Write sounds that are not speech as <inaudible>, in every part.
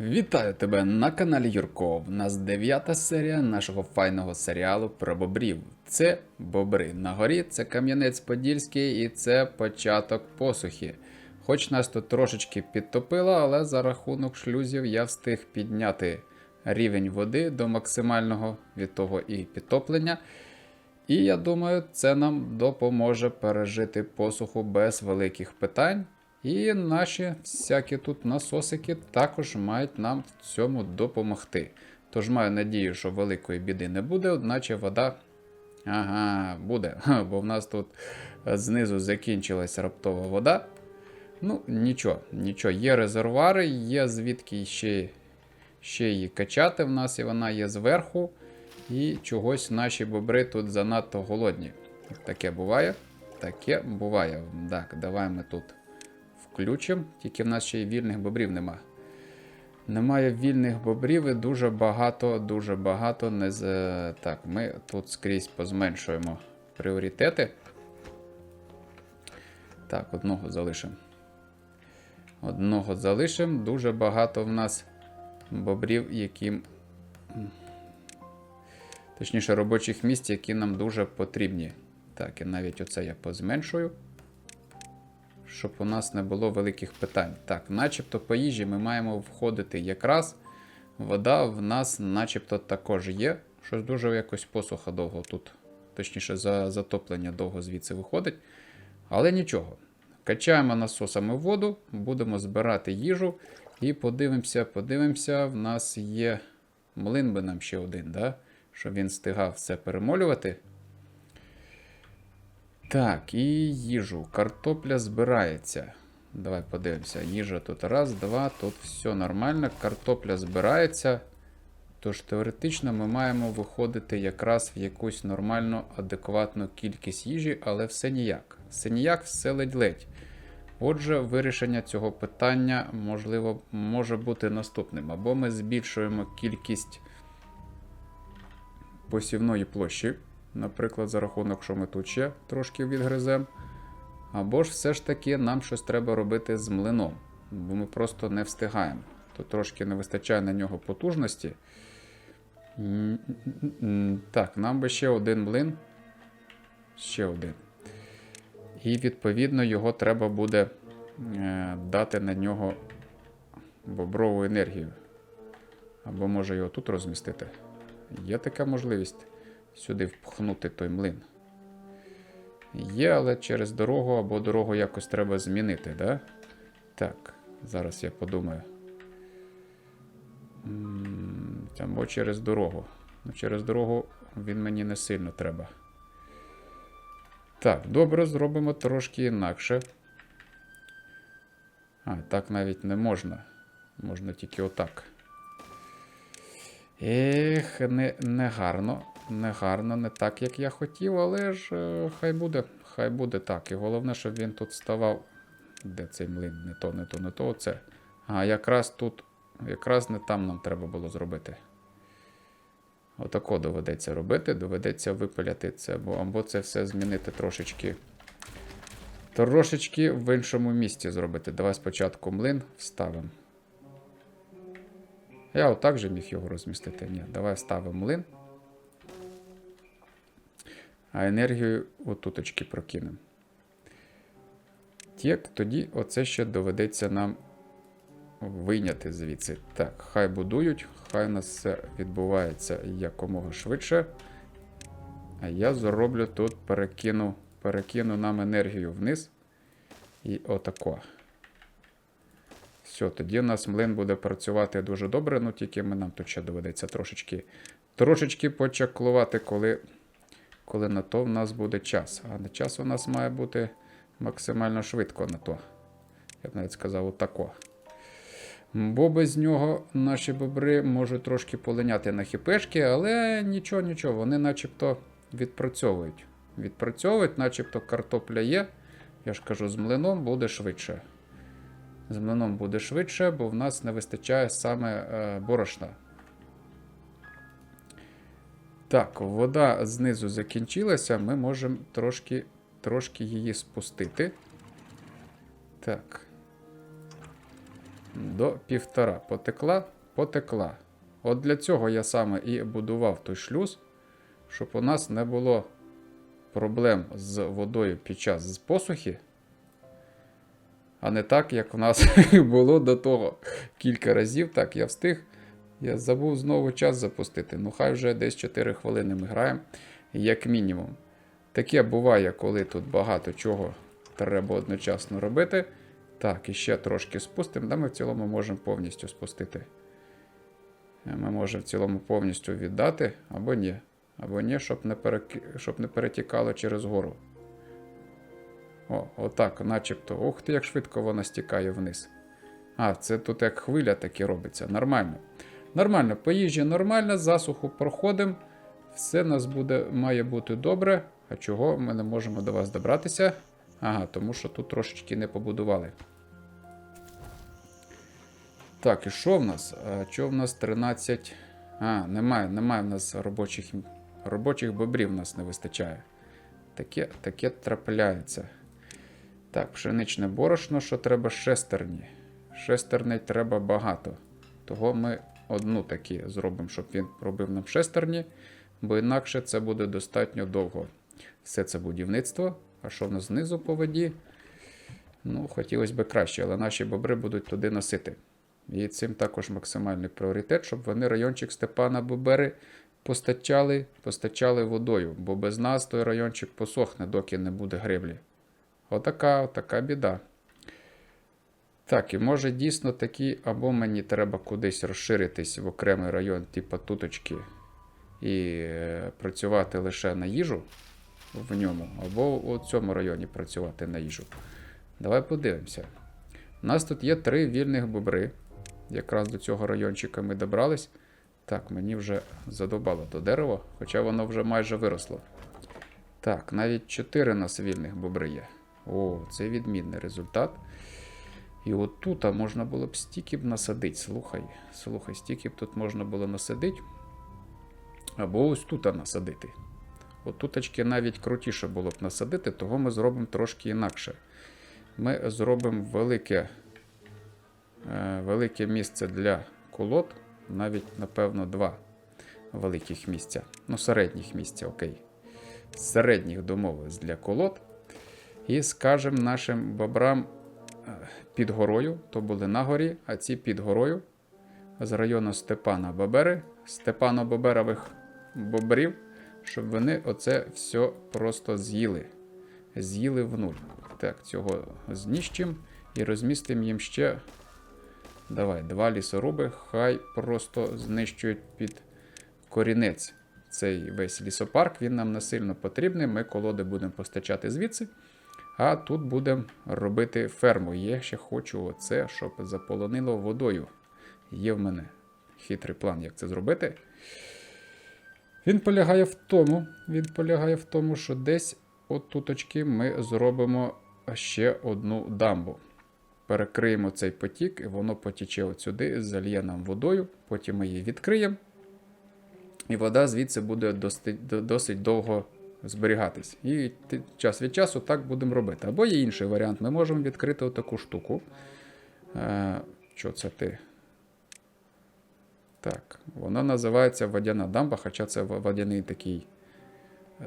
Вітаю тебе на каналі Юрко. В нас дев'ята серія нашого файного серіалу про бобрів. Це бобри на горі, це Кам'янець Подільський і це початок посухи. Хоч нас тут трошечки підтопило, але за рахунок шлюзів я встиг підняти рівень води до максимального від того і підтоплення. І я думаю, це нам допоможе пережити посуху без великих питань. І наші всякі тут насосики також мають нам в цьому допомогти. Тож маю надію, що великої біди не буде, одначе вода. Ага, буде, <laughs> бо в нас тут знизу закінчилась раптова вода. Ну, нічого, нічого, є резервуари, є звідки ще, ще її качати в нас, і вона є зверху. І чогось наші бобри тут занадто голодні. Таке буває. Таке буває. Так, давай ми тут включимо. Тільки в нас ще й вільних бобрів нема. Немає вільних бобрів і дуже багато, дуже багато не з. Так, ми тут скрізь позменшуємо пріоритети. Так, одного залишимо. Одного залишимо. Дуже багато в нас бобрів, яким. Точніше, робочих місць, які нам дуже потрібні. Так, і навіть оце я позменшую. Щоб у нас не було великих питань. Так, начебто по їжі ми маємо входити якраз. Вода в нас начебто також є. Щось дуже якось посуха довго тут. Точніше, за затоплення довго звідси виходить. Але нічого. Качаємо насосами воду, будемо збирати їжу. І подивимося, подивимося, в нас є млин би нам ще один, да? щоб він встигав все перемолювати. Так, і їжу. Картопля збирається. Давай подивимося. Їжа тут раз, два, тут все нормально. Картопля збирається. Тож теоретично ми маємо виходити якраз в якусь нормальну, адекватну кількість їжі, але все ніяк. Все ніяк, все ледь-ледь. Отже, вирішення цього питання можливо може бути наступним. Або ми збільшуємо кількість посівної площі, наприклад, за рахунок, що ми тут ще трошки відгриземо. Або ж все ж таки нам щось треба робити з млином, бо ми просто не встигаємо. Тут трошки не вистачає на нього потужності. Так, нам би ще один млин. Ще один. І відповідно його треба буде е, дати на нього боброву енергію. Або може його тут розмістити. Є така можливість сюди впхнути той млин. Є, але через дорогу або дорогу якось треба змінити, да? Так, зараз я подумаю. Або через дорогу. Ну, через дорогу він мені не сильно треба. Так, добре, зробимо трошки інакше. А, так навіть не можна. Можна тільки отак. Ех, не, не гарно. Не гарно, не так, як я хотів, але ж е, хай буде, хай буде так. І головне, щоб він тут ставав. Де цей млин? Не то, не то, не то. Оце. А якраз тут, якраз не там нам треба було зробити. Отако доведеться робити, доведеться випиляти це, бо або це все змінити трошечки. Трошечки в іншому місці зробити. Давай спочатку млин вставимо. Я отак же міг його розмістити. Ні, давай вставимо млин. А енергію отуточки прокинемо. Тік, тоді оце ще доведеться нам вийняти звідси. Так, хай будують, хай у нас все відбувається якомога швидше. А я зроблю тут, перекину, перекину нам енергію вниз. І отако. Все, тоді у нас млин буде працювати дуже добре, ну тільки ми нам тут ще доведеться трошечки трошечки почаклувати, коли коли на то в нас буде час. А на час у нас має бути максимально швидко на то. Я б навіть сказав отако. Бо без нього наші бобри можуть трошки полиняти на хіпешки, але нічого, нічого, вони начебто відпрацьовують. Відпрацьовують, начебто картопля є. Я ж кажу, з млином буде швидше. З млином буде швидше, бо в нас не вистачає саме е, борошна. Так, вода знизу закінчилася, ми можемо трошки, трошки її спустити. Так. до півтора. Потекла, потекла. От для цього я саме і будував той шлюз, щоб у нас не було проблем з водою під час посухи. А не так, як в нас <laughs> було до того кілька разів. Так, я встиг. Я забув знову час запустити. Ну, хай вже десь 4 хвилини ми граємо, як мінімум. Таке буває, коли тут багато чого треба одночасно робити. Так, і ще трошки спустимо, да ми в цілому можемо повністю спустити. Е, Ми можемо в цілому повністю віддати, або ні. Або ні, щоб не, перек... щоб не перетікало через гору. О, отак, начебто. Ух ти, як швидко вона стікає вниз. А, це тут як хвиля таки робиться. Нормально. Нормально, по їжі нормально, засуху проходимо. Все нас буде, має бути добре. А чого ми не можемо до вас добратися? Ага, тому що тут трошечки не побудували. Так, і що в нас? А, що в нас 13. А, немає, немає в нас робочих, робочих бобрів в нас не вистачає. Таке, таке трапляється. Так, пшеничне борошно, що треба шестерні. Шестерней треба багато. Того ми одну такі зробимо, щоб він робив нам шестерні, бо інакше це буде достатньо довго. Все це будівництво. А що в нас знизу по воді? Ну, хотілося б краще, але наші бобри будуть туди носити. І цим також максимальний пріоритет, щоб вони райончик Степана Бобери постачали, постачали водою, бо без нас той райончик посохне, доки не буде греблі. Отака, отака біда. Так, і може дійсно такі, або мені треба кудись розширитись в окремий район, типу туточки, і е, працювати лише на їжу в ньому, або у цьому районі працювати на їжу. Давай подивимося. У нас тут є три вільних бобри. Якраз до цього райончика ми добрались. Так, мені вже задобало до дерева, хоча воно вже майже виросло. Так, навіть 4 у нас вільних бобри є. О, це відмінний результат. І от тут а можна було б стільки б насадити. Слухай, слухай, стільки б тут можна було насадити. Або ось тут насадити. От туточки навіть крутіше було б насадити, того ми зробимо трошки інакше. Ми зробимо велике, е, велике місце для колод, навіть, напевно, два великих місця. Ну, середніх місця, окей. Середніх домовились для колод. І скажемо нашим бобрам під горою, то були на горі, а ці під горою з району Степана Бобери, Степано-Боберових бобрів, щоб вони оце все просто з'їли. З'їли в нуль. Так, цього зніщимо і розмістимо їм ще. Давай, два лісоруби, хай просто знищують під корінець цей весь лісопарк. Він нам не сильно потрібний. Ми колоди будемо постачати звідси. А тут будемо робити ферму. Я ще хочу оце, щоб заполонило водою. Є в мене хитрий план, як це зробити. Він полягає в тому, він полягає в тому, що десь отуточки ми зробимо ще одну дамбу. Перекриємо цей потік, і воно потіче от сюди, зальє нам водою, потім ми її відкриємо. І вода звідси буде досить, досить довго зберігатись. І час від часу так будемо робити. Або є інший варіант. Ми можемо відкрити отаку штуку. Е, що це ти? Так, вона називається водяна дамба, хоча це водяний такий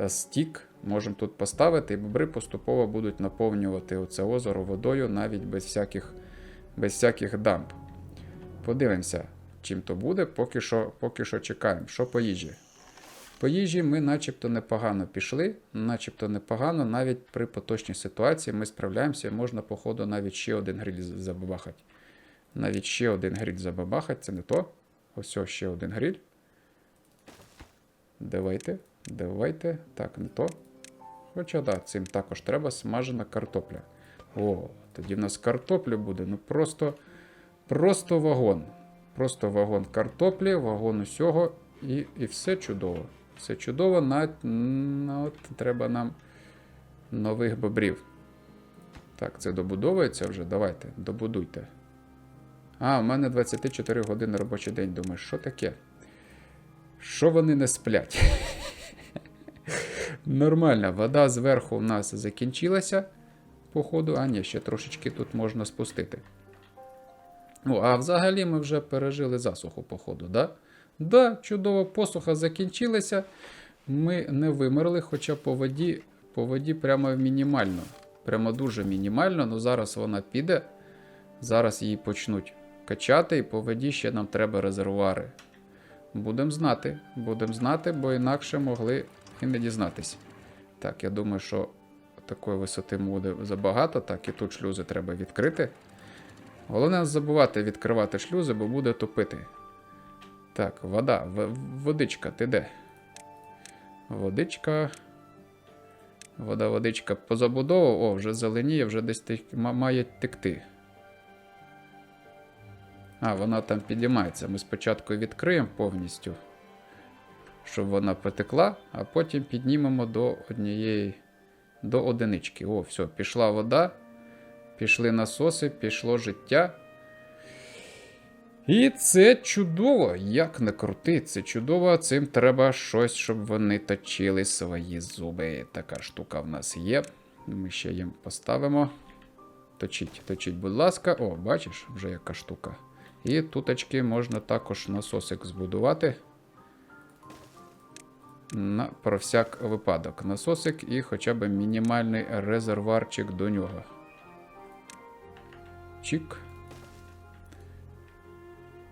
е, стік. Можемо тут поставити, і бобри поступово будуть наповнювати оце озеро водою навіть без всяких, без всяких дамб. Подивимося, чим то буде, поки що, поки що чекаємо. Що по їжі? По їжі ми начебто непогано пішли, начебто непогано, навіть при поточній ситуації ми справляємося, можна, походу, навіть ще один гриль забабахати. Навіть ще один гриль забабахати, це не то. Ось ще один гриль. Давайте, давайте. Так, не то. Хоча да, цим також треба смажена картопля. О, тоді в нас картопля буде. Ну просто, просто вагон. Просто вагон картоплі, вагон усього, і, і все чудово. Все чудово, на, на, от, треба нам нових бобрів. Так, це добудовується вже. Давайте, добудуйте. А, у мене 24 години робочий день. Думаю, що таке? Що вони не сплять? <laughs> Нормально, вода зверху у нас закінчилася. Походу, а ні, ще трошечки тут можна спустити. О, а взагалі ми вже пережили засуху, походу, да? Да, чудово, посуха закінчилася. Ми не вимерли, хоча по воді, по воді прямо мінімально. Прямо дуже мінімально. Ну зараз вона піде. Зараз її почнуть качати, і по воді ще нам треба резервуари. Будемо знати, будемо знати, бо інакше могли і не дізнатись. Так, я думаю, що такої висоти буде забагато. Так, і тут шлюзи треба відкрити. Головне не забувати відкривати шлюзи, бо буде топити. Так, вода, водичка, ти де? Водичка. Вода, водичка позабудовував. О, вже зеленіє, вже десь тих- має текти. А, вона там підіймається. Ми спочатку відкриємо повністю, щоб вона потекла, а потім піднімемо до однієї, до одинички. О, все, пішла вода, пішли насоси, пішло життя. І це чудово, як не крути, це чудово. Цим треба щось, щоб вони точили свої зуби. Така штука в нас є. Ми ще їм поставимо. Точіть, точіть, будь ласка. О, бачиш, вже яка штука. І туточки можна також насосик збудувати. На, про всяк випадок. Насосик і хоча б мінімальний резервуарчик до нього. Чик.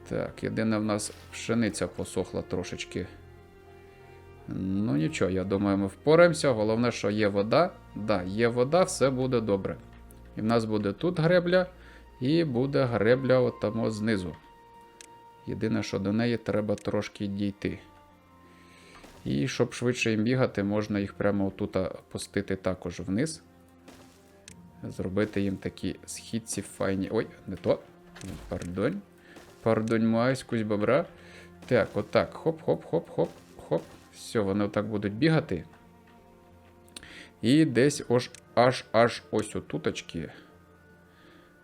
Так, єдине в нас пшениця посохла трошечки. Ну нічого, я думаю, ми впораємося. Головне, що є вода. Да, є вода, все буде добре. І в нас буде тут гребля, і буде гребля от там знизу. Єдине, що до неї треба трошки дійти. І щоб швидше їм бігати, можна їх прямо отут опустити також вниз. Зробити їм такі східці файні. Ой, не то. Пардонь. Пардонь, майськусь бобра. Так, отак. Хоп-хоп-хоп-хоп. Хоп. Все, вони отак будуть бігати. І десь аж аж аж ось отуточки.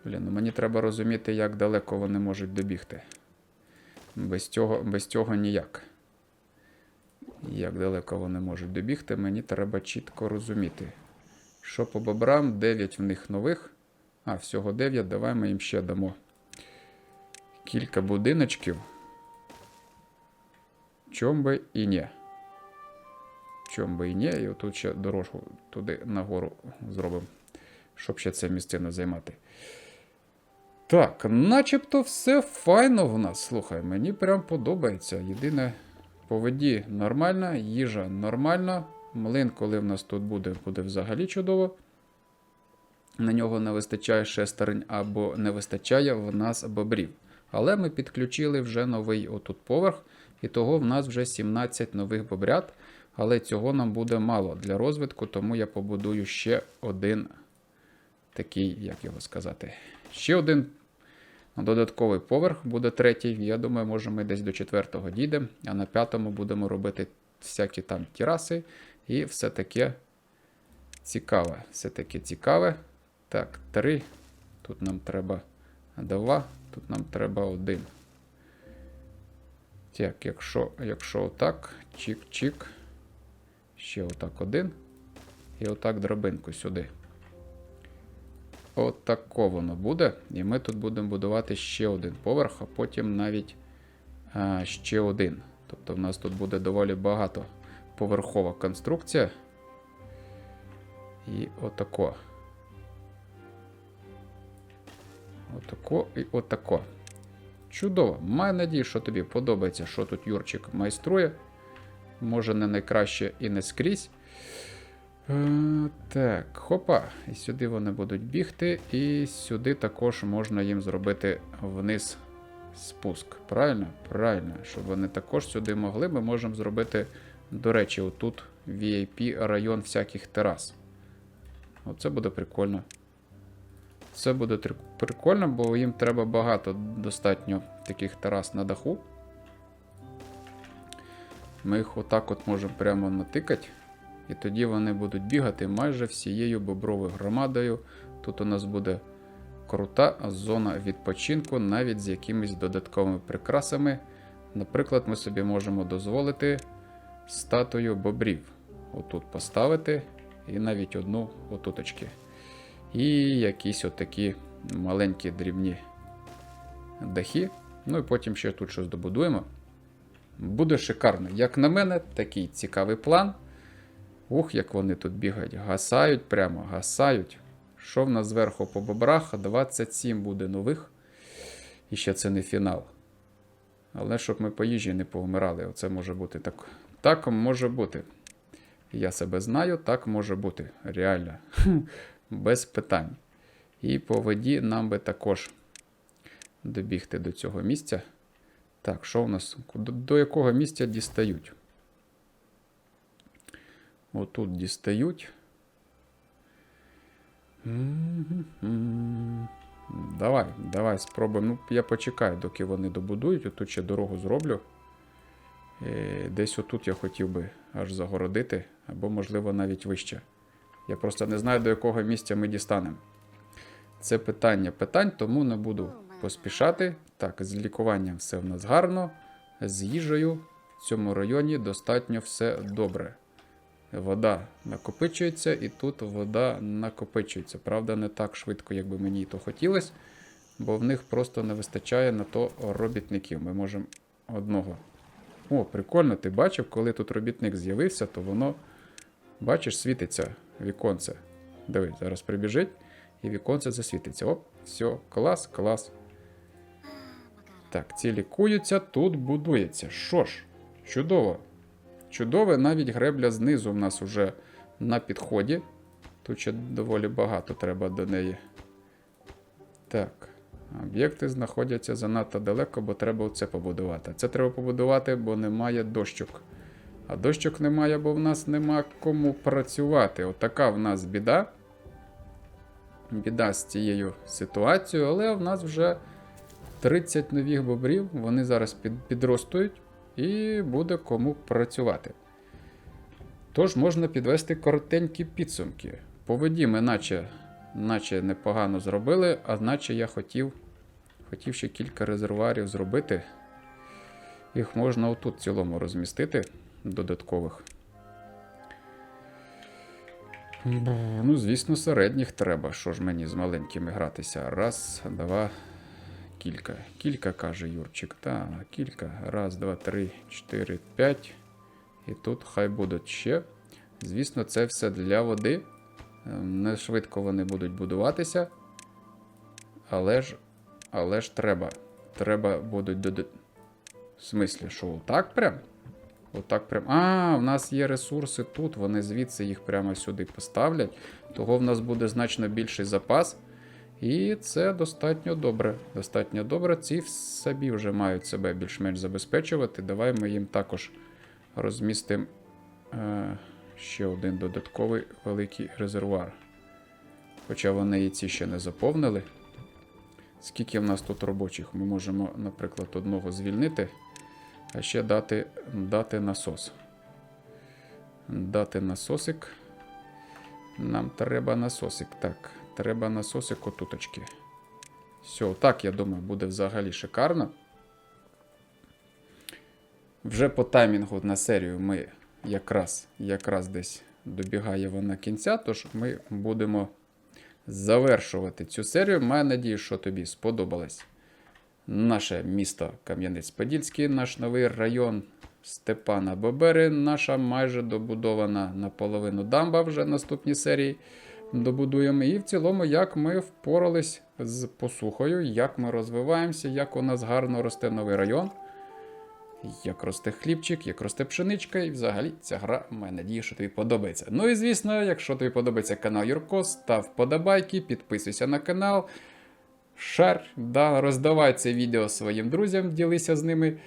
Блін, ну мені треба розуміти, як далеко вони можуть добігти. Без цього, без цього ніяк. Як далеко вони можуть добігти, мені треба чітко розуміти. Що по бобрам, 9 в них нових. А, всього 9, давай ми їм ще дамо кілька будиночків. Чом би і ні. Чом би і ні. І отут ще дорожку туди нагору зробимо, щоб ще це місцину займати. Так, начебто все файно в нас. Слухай, мені прям подобається. Єдине, по воді нормальна, їжа нормальна. Млин, коли в нас тут буде, буде взагалі чудово. На нього не вистачає шестерень або не вистачає в нас бобрів. Але ми підключили вже новий отут поверх, і того в нас вже 17 нових бобрят. Але цього нам буде мало для розвитку, тому я побудую ще один такий, як його сказати, ще один додатковий поверх буде третій. Я думаю, може ми десь до четвертого дійдемо, а на п'ятому будемо робити всякі там тераси і все таке цікаве. Все таке цікаве. Так, три. Тут нам треба два, тут нам треба один. Так, якщо, якщо отак, чик-чик. Ще отак один. І отак драбинку сюди. Отако воно буде. І ми тут будемо будувати ще один поверх, а потім навіть а, ще один. Тобто в нас тут буде доволі багато поверхова конструкція. І отако. Отако і отако. Чудово. Маю надію, що тобі подобається, що тут Юрчик майструє. Може, не найкраще і не скрізь. Е, так, хопа. І сюди вони будуть бігти, і сюди також можна їм зробити вниз спуск. Правильно? Правильно. Щоб вони також сюди могли, ми можемо зробити, до речі, отут VIP район всяких терас. Оце буде прикольно. Це буде прикольно, бо їм треба багато достатньо таких терас на даху. Ми їх отак от можемо прямо натикати. І тоді вони будуть бігати майже всією бобровою громадою. Тут у нас буде крута зона відпочинку, навіть з якимись додатковими прикрасами. Наприклад, ми собі можемо дозволити статую бобрів. Отут поставити, і навіть одну отуточки. І якісь отакі маленькі дрібні дахи. Ну і потім ще тут щось добудуємо. Буде шикарно. Як на мене, такий цікавий план. Ух, як вони тут бігають. Гасають прямо, гасають. Що в нас зверху по бобрах? 27 буде нових. І ще це не фінал. Але щоб ми по їжі не повмирали. Оце може бути так. Так може бути. Я себе знаю, так може бути. Реально. <laughs> Без питань. І по воді нам би також добігти до цього місця. Так, що в нас? До, до якого місця дістають? Отут дістають. Давай, давай спробуємо. Ну, я почекаю, доки вони добудують. Отут ще дорогу зроблю. Е, Десь отут я хотів би аж загородити, або, можливо, навіть вище. Я просто не знаю, до якого місця ми дістанемо. Це питання питань, тому не буду поспішати. Так, з лікуванням все в нас гарно. З їжею в цьому районі достатньо все добре. Вода накопичується, і тут вода накопичується. Правда, не так швидко, як би мені то хотілося, бо в них просто не вистачає на то робітників. Ми можемо одного. О, прикольно, ти бачив, коли тут робітник з'явився, то воно, бачиш, світиться віконце. Дивись, зараз прибіжить, і віконце засвітиться. Оп, все, клас, клас. Так, ці лікуються, тут будується. Що ж, чудово. Чудове, навіть гребля знизу в нас вже на підході. Тут ще доволі багато треба до неї. Так. Об'єкти знаходяться занадто далеко, бо треба оце побудувати. Це треба побудувати, бо немає дощок. А дощок немає, бо в нас нема кому працювати. Отака в нас біда. Біда з цією ситуацією, але в нас вже 30 нових бобрів. Вони зараз під, підростують і буде кому працювати. Тож можна підвести коротенькі підсумки. По воді ми наче, наче непогано зробили, а наче я хотів, хотів ще кілька резервуарів зробити. Їх можна отут в цілому розмістити додаткових. Ну, звісно, середніх треба. Що ж мені з маленькими гратися? Раз, два, кілька. Кілька, каже Юрчик. Так, кілька. Раз, два, три, чотири, п'ять. І тут хай будуть ще. Звісно, це все для води. Е, Не швидко вони будуть будуватися. Але ж, але ж треба. Треба будуть дода... В смислі, що отак прям? Отак прям. А, в нас є ресурси тут, вони звідси їх прямо сюди поставлять. Того в нас буде значно більший запас. І це достатньо добре. Достатньо добре. Ці собі вже мають себе більш-менш забезпечувати. Давай ми їм також розмістимо е, ще один додатковий великий резервуар. Хоча вони і ці ще не заповнили. Скільки в нас тут робочих? Ми можемо, наприклад, одного звільнити, а ще дати, дати насос. Дати насосик. Нам треба насосик. Так, треба насосик отуточки. Все, так, я думаю, буде взагалі шикарно. Вже по таймінгу на серію ми якраз, якраз десь добігає вона кінця, тож ми будемо завершувати цю серію. Маю надію, що тобі сподобалось наше місто Кам'янець-Подільський, наш новий район Степана Бобери, наша майже добудована наполовину дамба вже в наступній серії. Добудуємо. І в цілому, як ми впорались з посухою, як ми розвиваємося, як у нас гарно росте новий район. Як росте хлібчик, як росте пшеничка, і взагалі ця гра має надію, що тобі подобається. Ну і звісно, якщо тобі подобається канал Юрко, став вподобайки, підписуйся на канал, шар, да, роздавай це відео своїм друзям, ділися з ними.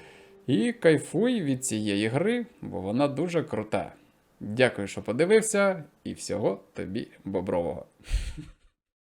І кайфуй від цієї гри, бо вона дуже крута. Дякую, що подивився, і всього тобі бобрового.